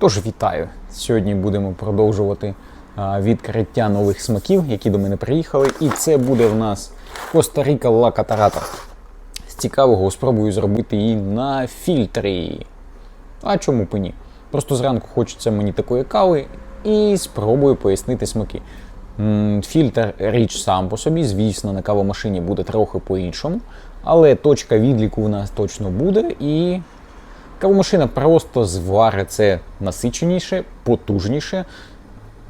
Тож вітаю! Сьогодні будемо продовжувати відкриття нових смаків, які до мене приїхали. І це буде в нас Коста-Ріка Ла Катарата. З цікавого спробую зробити її на фільтрі. А чому б ні? Просто зранку хочеться мені такої кави і спробую пояснити смаки. Фільтр річ сам по собі, звісно, на кавомашині буде трохи по-іншому, але точка відліку у нас точно буде і Кавомашина просто зварить це насиченіше, потужніше,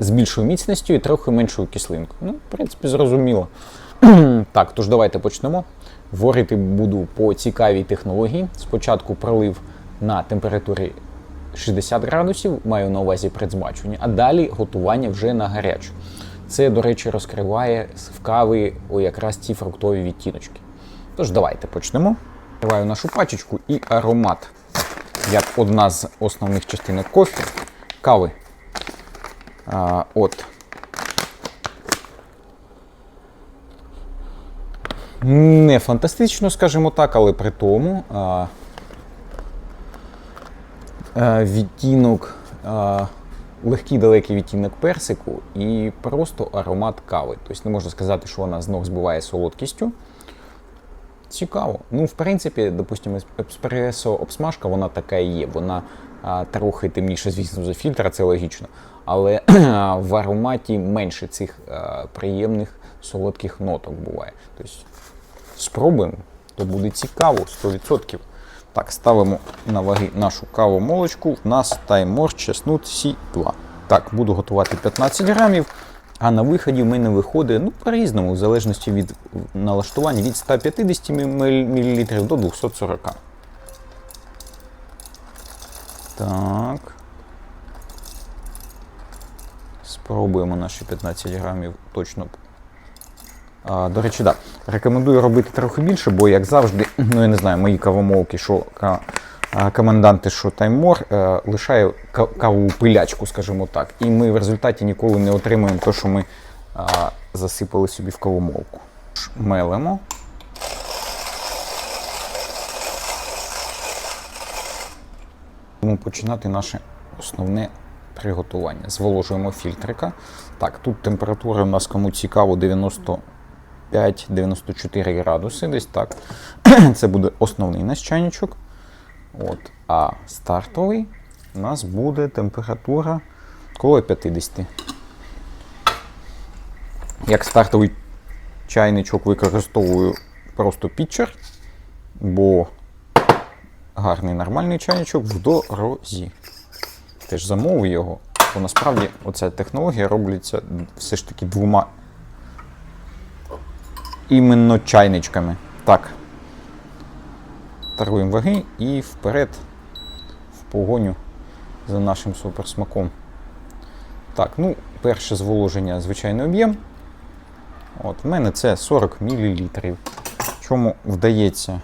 з більшою міцністю і трохи меншою кислинкою. Ну, в принципі, зрозуміло. так, тож давайте почнемо. Варити буду по цікавій технології. Спочатку пролив на температурі 60 градусів, маю на увазі предзбачення, а далі готування вже на гарячу. Це, до речі, розкриває в кави о, якраз ці фруктові відтіночки. Тож давайте почнемо. Відкриваю нашу пачечку і аромат як одна з основних частинок кофі, кави. А, от. Не фантастично, скажімо так, але при тому а, а, відтінок, а, легкий далекий відтінок персику і просто аромат кави. Тобто не можна сказати, що вона з ног збиває солодкістю. Цікаво. Ну, в принципі, допустимо, еспресо обсмажка, вона така і є. Вона а, трохи темніша, звісно, за фільтра, це логічно. Але в ароматі менше цих а, приємних солодких ноток буває. Тобто, спробуємо, то буде цікаво, 100%. Так, ставимо на ваги нашу каву молочку. У нас таймор чеснут Сі2. Так, буду готувати 15 грамів. А на виході в мене виходить ну, по-різному, в залежності від налаштування від 150 мл до 240. Так. Спробуємо наші 15 грамів точно. А, до речі, так. Да, рекомендую робити трохи більше, бо, як завжди, ну я не знаю, мої кавомолки, що коменданти, що тайммор е, лишає кавову пилячку, скажімо так. І ми в результаті ніколи не отримуємо те, що ми засипали собі в кавомолку. Мелимо. Будемо починати наше основне приготування. Зволожуємо фільтрика. Так, тут температура у нас кому цікаво 95-94 градуси. Десь так. Це буде основний наш чайничок. От. А стартовий у нас буде температура коло 50. Як стартовий чайничок використовую просто пітчер, бо гарний нормальний чайничок в дорозі. Теж замовив його, бо насправді оця технологія робиться все ж таки двома іменно чайничками. Так, Таруємо ваги і вперед в погоню за нашим суперсмаком. Так, ну, перше зволоження звичайний об'єм. От, В мене це 40 мл. Чому вдається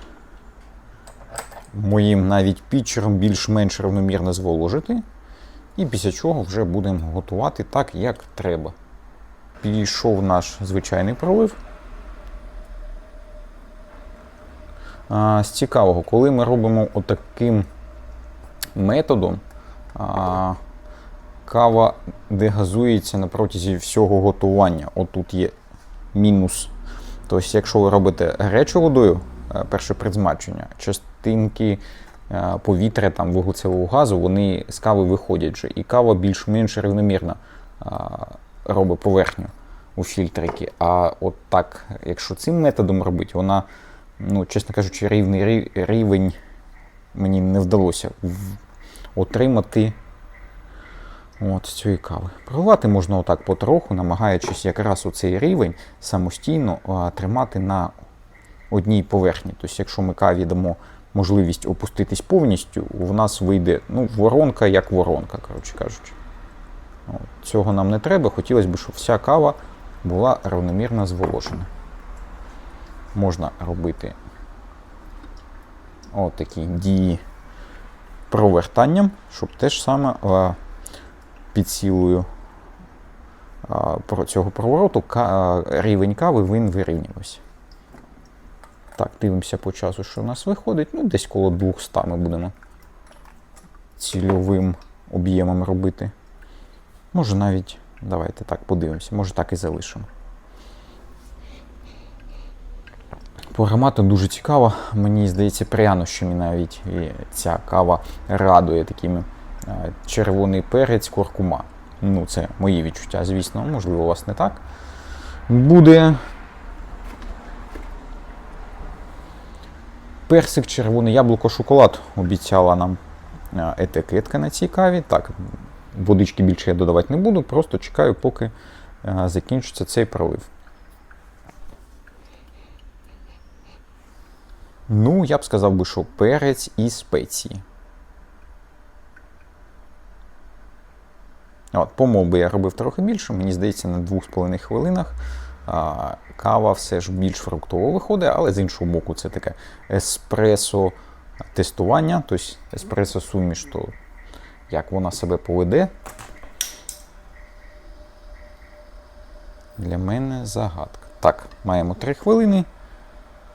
моїм навіть пітчером більш-менш равномірно зволожити. І після чого вже будемо готувати так, як треба. Підійшов наш звичайний пролив. З цікавого, коли ми робимо отаким методом, кава дегазується на протязі всього готування. Отут є мінус. Тобто, якщо ви робите гарячою водою, е, перше предзмачення, частинки е, повітря там, вуглецевого газу, вони з кави виходять вже. І кава більш-менш рівномірно робить поверхню у фільтрики. А от так, якщо цим методом робити, вона ну, чесно кажучи, рівний рівень мені не вдалося отримати от цієї кави. Проливати можна отак потроху, намагаючись якраз оцей рівень самостійно тримати на одній поверхні. Тобто, якщо ми каві дамо можливість опуститись повністю, у нас вийде ну, воронка як воронка, коротше кажучи. От, Цього нам не треба. Хотілося б, щоб вся кава була равномірно зволожена можна робити отакі дії провертанням, щоб теж саме під силою цього провороту рівень кави він вирівнювався. Так, дивимося по часу, що у нас виходить. Ну, десь коло 200 ми будемо цільовим об'ємом робити. Може навіть, давайте так подивимося, може так і залишимо. По дуже цікаво. Мені здається, прянощами навіть ця кава радує такими е, червоний перець, куркума. Ну, це мої відчуття, звісно, можливо, у вас не так. Буде персик, червоне яблуко, шоколад обіцяла нам е, етикетка на цій каві. Так, водички більше я додавати не буду, просто чекаю, поки е, закінчиться цей пролив. Ну, я б сказав би, що перець і спеції. От, помов би я робив трохи більше, мені здається, на 2,5 хвилинах а, кава все ж більш фруктово виходить, але з іншого боку, це таке еспресо тестування, тобто еспресо суміш, то як вона себе поведе. Для мене загадка. Так, маємо 3 хвилини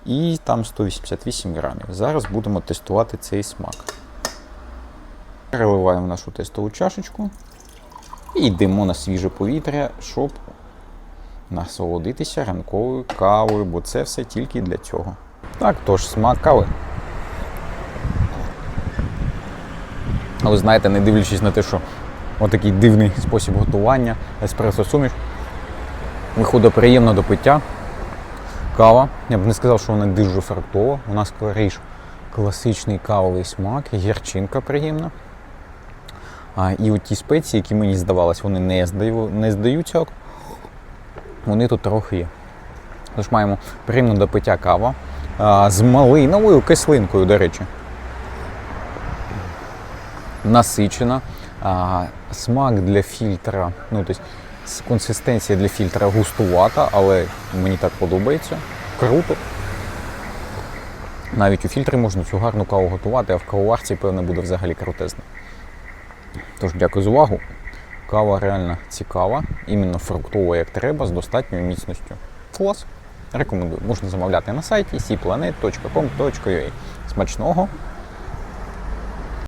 і там 188 грамів. Зараз будемо тестувати цей смак. Переливаємо нашу тестову чашечку і йдемо на свіже повітря, щоб насолодитися ранковою кавою, бо це все тільки для цього. Так, тож смак кави. Ви знаєте, не дивлячись на те, що отакий дивний спосіб готування, еспресо суміш, виходить приємно до пиття. Кава. Я б не сказав, що вона дуже фруктова. У нас скоріш класичний кавовий смак, гірчинка приємна. А, і от ті спеції, які мені здавалось, вони не, здаю, не здаються, вони тут трохи є. Тож маємо приємно до пиття кава а, з малиновою кислинкою, до речі. Насичена. А, смак для фільтра, ну, тобто, консистенція для фільтра густувата, але мені так подобається. Круто. Навіть у фільтрі можна цю гарну каву готувати, а в кавоварці, певно, буде взагалі крутезно. Тож, дякую за увагу. Кава реально цікава, іменно фруктова, як треба, з достатньою міцністю. Клас. Рекомендую. Можна замовляти на сайті cplanet.com.ua. Смачного